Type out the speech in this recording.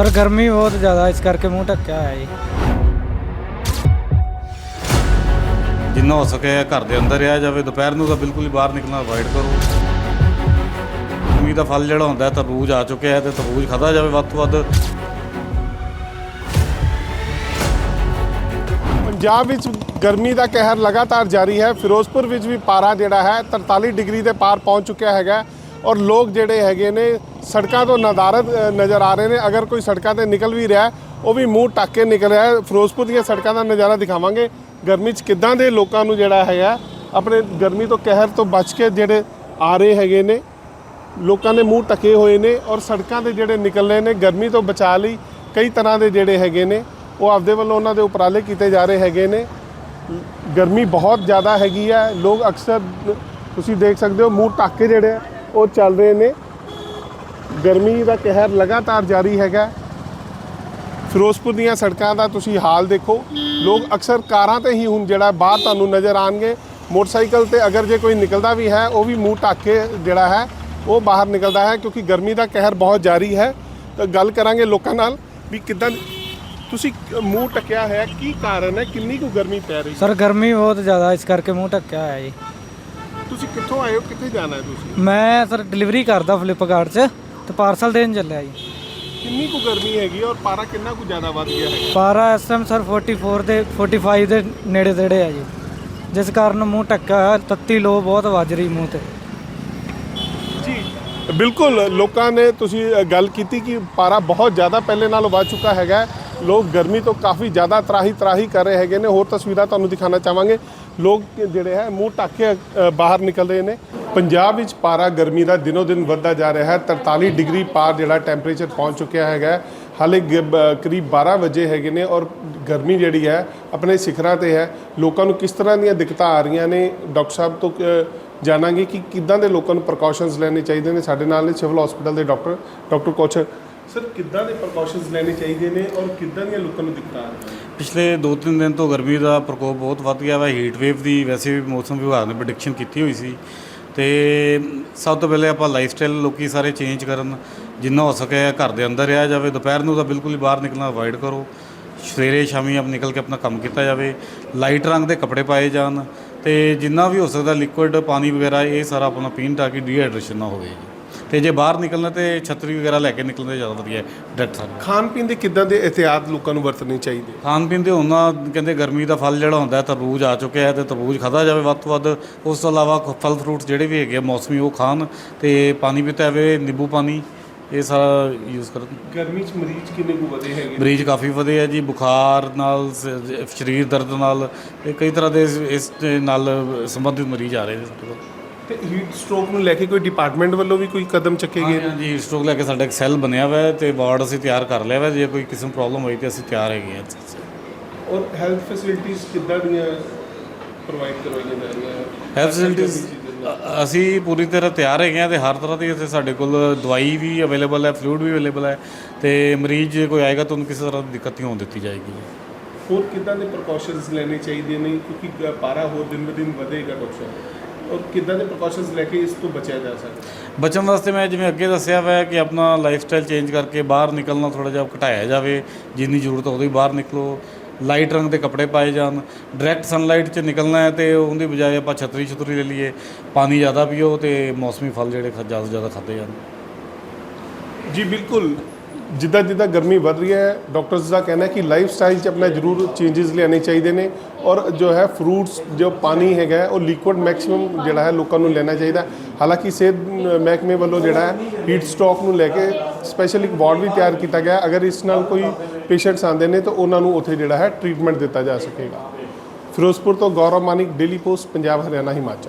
Sir ਗਰਮੀ ਬਹੁਤ ਜ਼ਿਆਦਾ ਇਸ ਕਰਕੇ ਮੂੰਹ ਢੱਕਿਆ ਹੋਇਆ ਜੀ। ਜਿੰਨਾ ਹੋ ਸਕੇ ਘਰ ਦੇ ਅੰਦਰ ਰਿਹਾ ਜਾਵੇ ਦੁਪਹਿਰ ਨੂੰ ਤਾਂ ਬਿਲਕੁਲ ਹੀ ਬਾਹਰ ਨਿਕਲਣਾ ਅਵੋਇਡ ਕਰੋ। ਗਰਮੀ ਦਾ ਫਲ ਜਿਹੜਾ ਹੁੰਦਾ ਹੈ ਤਰਬੂਜ ਆ ਚੁੱਕਿਆ ਹੈ ਤੇ ਤਰਬੂਜ ਖਾਦਾ ਜਾਵੇ ਵੱਧ ਤੋਂ ਵੱਧ। ਪੰਜਾਬ ਵਿੱਚ ਗਰਮੀ ਦਾ ਕਹਿਰ ਲਗਾਤਾਰ ਜਾਰੀ ਹੈ। ਫਿਰੋਜ਼ਪੁਰ ਵਿੱਚ ਵੀ ਪਾਰਾ ਜਿਹੜਾ ਹੈ 43 ਡਿਗਰੀ ਦੇ ਪਾਰ ਪਹੁੰਚ ਚੁੱਕਿਆ ਹੈਗਾ। ਔਰ ਲੋਕ ਜਿਹੜੇ ਹੈਗੇ ਨੇ ਸੜਕਾਂ ਤੋਂ ਨਜ਼ਾਰਤ ਨਜ਼ਰ ਆ ਰਹੇ ਨੇ। ਅਗਰ ਕੋਈ ਸੜਕਾਂ ਤੇ ਨਿਕਲ ਵੀ ਰਿਹਾ ਉਹ ਵੀ ਮੂੰਹ ਟੱਕ ਕੇ ਨਿਕਲ ਰਿਹਾ ਫਿਰੋਜ਼ਪੁਰ ਦੀਆਂ ਸੜਕਾਂ ਦਾ ਨਜ਼ਾਰਾ ਦਿਖਾਵਾਂਗੇ। ਗਰਮੀ 'ਚ ਕਿੱਦਾਂ ਦੇ ਲੋਕਾਂ ਨੂੰ ਜਿਹੜਾ ਹੈਗਾ ਆਪਣੇ ਗਰਮੀ ਤੋਂ ਕਹਿਰ ਤੋਂ ਬਚ ਕੇ ਜਿਹੜੇ ਆ ਰਹੇ ਹੈਗੇ ਨੇ, ਲੋਕਾਂ ਦੇ ਮੂੰਹ ਟਕੇ ਹੋਏ ਨੇ ਔਰ ਸੜਕਾਂ ਤੇ ਜਿਹੜੇ ਨਿਕਲ ਰਹੇ ਨੇ, ਗਰਮੀ ਤੋਂ ਬਚਾ ਲਈ ਕਈ ਤਰ੍ਹਾਂ ਦੇ ਜਿਹੜੇ ਹੈਗੇ ਨੇ, ਉਹ ਆਪਦੇ ਵੱਲੋਂ ਉਹਨਾਂ ਦੇ ਉਪਰਾਲੇ ਕੀਤੇ ਜਾ ਰਹੇ ਹੈਗੇ ਨੇ। ਗਰਮੀ ਬਹੁਤ ਜ਼ਿਆਦਾ ਹੈਗੀ ਹੈ। ਲੋਕ ਅਕਸਰ, ਤੁਸੀਂ ਦੇਖ ਸਕਦੇ ਹੋ, ਮੂੰਹ ਟੱਕ ਕੇ ਜਿਹੜੇ ਉਹ ਚੱਲ ਰਹੇ ਨੇ। ਗਰਮੀ ਦਾ ਕਹਿਰ ਲਗਾਤਾਰ ਜਾਰੀ ਹੈਗਾ। ਫਿਰੋਜ਼ਪੁਰ ਦੀਆਂ ਸੜਕਾਂ ਦਾ ਤੁਸੀਂ ਹਾਲ ਦੇਖੋ। ਲੋਕ ਅਕਸਰ ਕਾਰਾਂ ਤੇ ਹੀ ਹੁਣ ਜਿਹੜਾ ਬਾਹਰ ਤੁਹਾਨੂੰ ਨਜ਼ਰ ਆਣਗੇ। ਮੋਟਰਸਾਈਕਲ ਤੇ ਅਗਰ ਜੇ ਕੋਈ ਨਿਕਲਦਾ ਵੀ ਹੈ, ਉਹ ਵੀ ਮੂੰਹ ਢੱਕ ਕੇ ਜਿਹੜਾ ਹੈ, ਉਹ ਬਾਹਰ ਨਿਕਲਦਾ ਹੈ ਕਿਉਂਕਿ ਗਰਮੀ ਦਾ ਕਹਿਰ ਬਹੁਤ ਜਾਰੀ ਹੈ। ਤਾਂ ਗੱਲ ਕਰਾਂਗੇ ਲੋਕਾਂ ਨਾਲ ਵੀ ਕਿਦਾਂ ਤੁਸੀਂ ਮੂੰਹ ਟਕਿਆ ਹੋਇਆ, ਕੀ ਕਾਰਨ ਹੈ, ਕਿੰਨੀ ਕੁ ਗਰਮੀ ਪੈ ਰਹੀ ਸਰ, ਗਰਮੀ ਬਹੁਤ ਜ਼ਿਆਦਾ, ਇਸ ਕਰਕੇ ਮੂੰਹ ਢੱਕਿਆ ਹੋਇਆ ਜੀ। ਤੁਸੀਂ ਕਿੱਥੋਂ ਆਏ ਹੋ? ਕਿੱਥੇ ਜਾਣਾ ਹੈ ਤੁਸੀਂ? ਮੈਂ ਸਰ ਡਿਲੀਵਰੀ ਕਰਦਾ ਫਲਿੱਪਕਾਰਟ 'ਚ ਤੇ ਪਾਰਸਲ ਦੇਣ ਚੱਲਿਆ ਜੀ। ਕਿੰਨੀ ਕੁ ਗਰਮੀ ਹੈਗੀ ਔਰ ਪਾਰਾ ਕਿੰਨਾ ਕੁ ਜ਼ਿਆਦਾ ਵੱਧ ਗਿਆ ਹੈ ਪਾਰਾ ਇਸ ਟਾਈਮ ਸਰ 44 ਦੇ 45 ਦੇ ਨੇੜੇ ਤੇੜੇ ਆ ਜੀ। ਜਿਸ ਕਾਰਨ ਮੂੰਹ ਹੋਇਆ ਤੱਤੀ ਲੋ ਬਹੁਤ ਵੱਜ ਰਹੀ ਮੂੰਹ ਤੇ। ਜੀ ਬਿਲਕੁਲ ਲੋਕਾਂ ਨੇ ਤੁਸੀਂ ਅ, ਗੱਲ ਕੀਤੀ ਕਿ ਪਾਰਾ ਬਹੁਤ ਜ਼ਿਆਦਾ ਪਹਿਲੇ ਨਾਲੋਂ ਵੱਧ ਚੁੱਕਾ ਹੈਗਾ। ਹੈ। ਲੋਕ ਗਰਮੀ ਤੋਂ ਕਾਫੀ ਜ਼ਿਆਦਾ ਤਰਾਹੀ ਤਰਾਹੀ ਕਰ ਰਹੇ ਹੈਗੇ ਨੇ। ਹੋਰ ਤਸਵੀਰਾਂ ਤੁਹਾਨੂੰ ਦਿਖਾਣਾ ਚਾਹਾਂਗੇ। ਲੋਕ ਜਿਹੜੇ ਹੈ, ਮੂੰਹ ਢੱਕ ਕੇ ਬਾਹਰ ਨਿਕਲ ਰਹੇ ਨੇ। ਪੰਜਾਬ ਵਿੱਚ ਪਾਰਾ ਗਰਮੀ ਦਾ ਦਿਨੋ ਦਿਨ ਵੱਧਦਾ ਜਾ ਰਿਹਾ ਹੈ। 43 ਡਿਗਰੀ ਪਾਰ ਜਿਹੜਾ ਟੈਂਪਰੇਚਰ ਪਹੁੰਚ ਚੁੱਕਿਆ ਹੈਗਾ ਹਾਲੇ ਗ- ਬ- ਕਰੀਬ 12 ਵਜੇ ਹੈਗੇ ਨੇ ਔਰ ਗਰਮੀ ਜਿਹੜੀ ਹੈ, ਆਪਣੇ ਸਿਖਰਾਂ ਤੇ ਹੈ। ਲੋਕਾਂ ਨੂੰ ਕਿਸ ਤਰ੍ਹਾਂ ਦੀਆਂ ਦਿੱਕਤਾਂ ਆ ਰਹੀਆਂ ਨੇ? ਡਾਕਟਰ ਸਾਹਿਬ ਤੋਂ ਜਾਣਾਂਗੇ ਕਿ ਕਿੱਦਾਂ ਦੇ ਲੋਕਾਂ ਨੂੰ ਪ੍ਰੀਕਾਸ਼ਨਸ ਲੈਣੇ ਚਾਹੀਦੇ ਨੇ? ਸਾਡੇ ਨਾਲ ਨੇ ਸਿਵਲ ਹਸਪੀਟਲ ਦੇ ਡਾਕਟਰ ਡਾਕਟਰ ਕੋਚਰ ਸਰ ਕਿੱਦਾਂ ਦੇ ਪ੍ਰੀਕਾਸ਼ਨਸ ਲੈਣੇ ਚਾਹੀਦੇ ਨੇ ਔਰ ਕਿੱਦਾਂ ਦੀਆਂ ਲੋਕਾਂ ਨੂੰ ਦਿੱਕਤਾਂ ਆ ਰਹੀਆਂ ਪਿਛਲੇ 2-3 ਦਿਨ ਤੋਂ ਗਰਮੀ ਦਾ ਪ੍ਰਕੋਪ ਬਹੁਤ ਵੱਧ ਗਿਆ ਵਾ। ਹੀਟ ਵੇਵ ਦੀ ਵੈਸੇ ਵੀ ਮੌਸਮ ਵਿਭਾਗ ਨੇ ਪ੍ਰੈਡਿਕਸ਼ਨ ਕੀਤੀ ਹੋਈ ਸੀ। ਤੇ ਸਭ ਤੋਂ ਪਹਿਲੇ ਆਪਾਂ ਲਾਈਫ ਸਟਾਈਲ ਲੋਕੀ ਸਾਰੇ ਚੇਂਜ ਕਰਨ, ਜਿੰਨਾ ਹੋ ਸਕੇ ਘਰ ਦੇ ਅੰਦਰ ਰਿਹਾ ਜਾਵੇ। ਦੁਪਹਿਰ ਨੂੰ ਤਾਂ ਬਿਲਕੁਲ ਹੀ ਬਾਹਰ ਨਿਕਲਣਾ ਅਵੋਇਡ ਕਰੋ। ਸਵੇਰੇ, ਸ਼ਾਮੀ ਆਪ ਨਿਕਲ ਕੇ ਆਪਣਾ ਕੰਮ ਕੀਤਾ ਜਾਵੇ। ਲਾਈਟ ਰੰਗ ਦੇ ਕੱਪੜੇ ਪਾਏ ਜਾਣ ਤੇ ਜਿੰਨਾ ਵੀ ਹੋ ਸਕਦਾ ਲਿਕੁਇਡ ਪਾਣੀ ਵਗੈਰਾ, ਇਹ ਸਾਰਾ ਆਪਣਾ ਪੀਣ ਤਾਂ ਕਿ ਡੀਹਾਈਡਰੇਸ਼ਨ ਨਾ ਹੋਵੇ। ਤੇ ਜੇ ਬਾਹਰ ਨਿਕਲਣਾ ਤੇ ਛਤਰੀ ਵਗੈਰਾ ਲੈ ਕੇ ਨਿਕਲਣਾ ਜ਼ਿਆਦਾ ਵਧੀਆ ਹੈ ਡਾਇਰੈਕਟ ਸਾਨੂੰ ਖਾਣ ਪੀਣ ਦੇ ਕਿੱਦਾਂ ਦੇ ਇhtiyਾਤ ਲੋਕਾਂ ਨੂੰ ਵਰਤਣੇ ਚਾਹੀਦੇ? ਖਾਣ ਪੀਣ ਦੇ ਉਹਨਾਂ ਕਹਿੰਦੇ ਗਰਮੀ ਦਾ ਫਲ ਜਿਹੜਾ ਹੁੰਦਾ ਹੈ ਤਰਬੂਜ ਆ ਚੁੱਕਿਆ ਹੈ ਤੇ ਤਰਬੂਜ ਖਾਦਾ ਜਾਵੇ ਵੱਧ ਤੋਂ ਵੱਧ। ਉਸ ਤੋਂ ਇਲਾਵਾ ਫਲ ਫਰੂਟ ਜਿਹੜੇ ਵੀ ਹੈਗੇ ਆ ਮੌਸਮੀ ਉਹ ਖਾਣ ਤੇ ਪਾਣੀ ਪੀਤਾ ਜਾਵੇ ਨਿੰਬੂ ਪਾਣੀ ਇਹ ਸਾਰਾ ਯੂਜ਼ ਕਰਨ। ਗਰਮੀ 'ਚ ਮਰੀਜ਼ ਕਿੰਨੇ ਕੁ ਵਧੇ ਹੈਗੇ ਮਰੀਜ਼ ਕਾਫੀ ਵਧੇ ਆ ਜੀ ਬੁਖਾਰ ਨਾਲ ਸ- ਸਰੀਰ ਦਰਦ ਨਾਲ ਤੇ ਕਈ ਤਰ੍ਹਾਂ ਦੇ ਇਸ- ਇਸ ਦੇ ਨਾਲ ਸੰਬੰਧਿਤ ਮਰੀਜ਼ ਆ ਰਹੇ ਨੇ। ਸਾਡੇ ਕੋਲ ਤੇ ਹੀਟ ਸਟ੍ਰੋਕ ਨੂੰ ਲੈ ਕੇ ਕੋਈ ਡਿਪਾਰਟਮੈਂਟ ਵੱਲੋਂ ਵੀ ਕੋਈ ਕਦਮ ਚੱਕੇ ਗਏ? ਨੇ ਹਾਂਜੀ ਸਟ੍ਰੋਕ ਲੈ ਕੇ ਸਾਡਾ ਇੱਕ ਸੈੱਲ ਬਣਿਆ ਹੋਇਆ ਹੈ ਤੇ ਵਾਰਡ ਅਸੀਂ ਤਿਆਰ ਕਰ ਲਿਆ ਵਾ ਜੇ ਕੋਈ ਕਿਸੇ ਨੂੰ ਪ੍ਰੋਬਲਮ ਹੋਈ ਤੇ ਅਸੀਂ ਤਿਆਰ ਹੈਗੇ ਹਾਂ ਔਰ ਹੈਲਥ ਫੈਸਿਲਿਟੀਆਂ ਕਿੱਦਾਂ ਦੀਆਂ ਪ੍ਰੋਵਾਈਡ ਕਰਵਾਈਆਂ ਜਾ ਰਹੀਆਂ? ਹੈਲਥ ਫੈਸਿਲਿਟੀਜ਼ ਅਸੀਂ ਪੂਰੀ ਤਰ੍ਹਾਂ ਤਿਆਰ ਹੈਗੇ ਹਾਂ ਤੇ ਹਰ ਤਰ੍ਹਾਂ ਦੀ ਇੱਥੇ ਸਾਡੇ ਕੋਲ ਦਵਾਈ ਵੀ ਅਵੇਲੇਬਲ ਹੈ ਫਲੂਇਡ ਵੀ ਅਵੇਲੇਬਲ ਹੈ ਤੇ ਮਰੀਜ਼ ਜੇ ਕੋਈ ਆਏਗਾ ਤਾਂ ਉਹਨੂੰ ਕਿਸੇ ਤਰ੍ਹਾਂ ਦੀ ਦਿੱਕਤ ਨਹੀਂ ਹੋਣ ਦਿੱਤੀ ਜਾਏਗੀ ਹੋਰ ਕਿੱਦਾਂ ਦੇ ਪ੍ਰੀਕਾਸ਼ਨਸ ਲੈਣੇ ਚਾਹੀਦੇ ਨੇ? ਕਿਉਂਕਿ ਪਾਰਾ ਹੋਰ ਦਿਨ ਬ ਦਿਨ ਵਧੇਗਾ ਡਾਕਟਰ ਔਰ ਕਿੱਦਾਂ ਦੇ ਪ੍ਰੀਕਾਸ਼ਨਸ ਲੈ ਕੇ ਇਸ ਤੋਂ ਬਚਿਆ ਜਾ ਸਕਦਾ? ਬਚਣ ਵਾਸਤੇ ਮੈਂ ਜਿਵੇਂ ਅੱਗੇ ਦੱਸਿਆ ਹੋਇਆ ਕਿ ਆਪਣਾ ਲਾਈਫ ਸਟਾਈਲ ਚੇਂਜ ਕਰਕੇ ਬਾਹਰ ਨਿਕਲਣਾ ਥੋੜਾ ਜਿਹਾ ਘਟਾਇਆ ਜਾਵੇ ਜਿੰਨੀ ਜ਼ਰੂਰਤ ਉਦੋਂ ਹੀ ਬਾਹਰ ਨਿਕਲੋ ਲਾਈਟ ਰੰਗ ਦੇ ਕੱਪੜੇ ਪਾਏ ਜਾਣ ਡਾਇਰੈਕਟ ਸਨਲਾਈਟ 'ਚ ਨਿਕਲਣਾ ਹੈ ਤੇ ਉਹਦੀ ਬਜਾਏ ਆਪਾਂ ਛਤਰੀ ਛਤਰੀ ਲੈ ਲਈਏ ਪਾਣੀ ਜ਼ਿਆਦਾ ਪੀਓ ਤੇ ਮੌਸਮੀ ਫਲ ਜਿਹੜੇ ਜ਼ਿਆਦਾ ਜ਼ਿਆਦਾ ਖਾਦੇ ਜਾਣ। ਜੀ ਬਿਲਕੁਲ। ਜਿੱਦਾਂ ਜਿੱਦਾਂ ਗਰਮੀ ਵੱਧ ਰਹੀ ਹੈ ਡਾਕਟਰਸ ਦਾ ਕਹਿਣਾ ਹੈ ਕਿ ਲਾਈਫ ਸਟਾਈਲ 'ਚ ਆਪਣਾ ਜ਼ਰੂਰ ਚੇਂਜਸ ਲਿਆਣੇ ਚਾਹੀਦੇ ਨੇ ਔਰ ਜੋ ਹੈ ਫਰੂਟਸ ਜੋ ਪਾਣੀ ਹੈਗਾ ਉਹ ਲਿਕੁਇਡ ਮੈਕਸਿਮਮ ਜਿਹੜਾ ਹੈ ਲੋਕਾਂ ਨੂੰ ਲੈਣਾ ਚਾਹੀਦਾ ਹਾਲਾਂਕਿ ਸਿਹਤ ਮਹਿਕਮੇ ਵੱਲੋਂ ਜਿਹੜਾ ਹੈ ਹੀਟ ਸਟ੍ਰੋਕ ਨੂੰ ਲੈ ਕੇ ਸਪੈਸ਼ਲ ਇੱਕ ਵਾਰਡ ਵੀ ਤਿਆਰ ਕੀਤਾ ਗਿਆ ਅਗਰ ਇਸ ਨਾਲ ਕੋਈ ਪੇਸ਼ੈਂਟਸ ਆਉਂਦੇ ਨੇ ਤਾਂ ਉਹਨਾਂ ਨੂੰ ਉੱਥੇ ਜਿਹੜਾ ਹੈ ਟ੍ਰੀਟਮੈਂਟ ਦਿੱਤਾ ਜਾ ਸਕੇਗਾ। ਫਿਰੋਜ਼ਪੁਰ ਤੋਂ ਗੌਰਵ ਮਾਨਿਕ ਡੇਲੀ ਪੋਸਟ ਪੰਜਾਬ, ਹਰਿਆਣਾ, ਹਿਮਾਚਲ।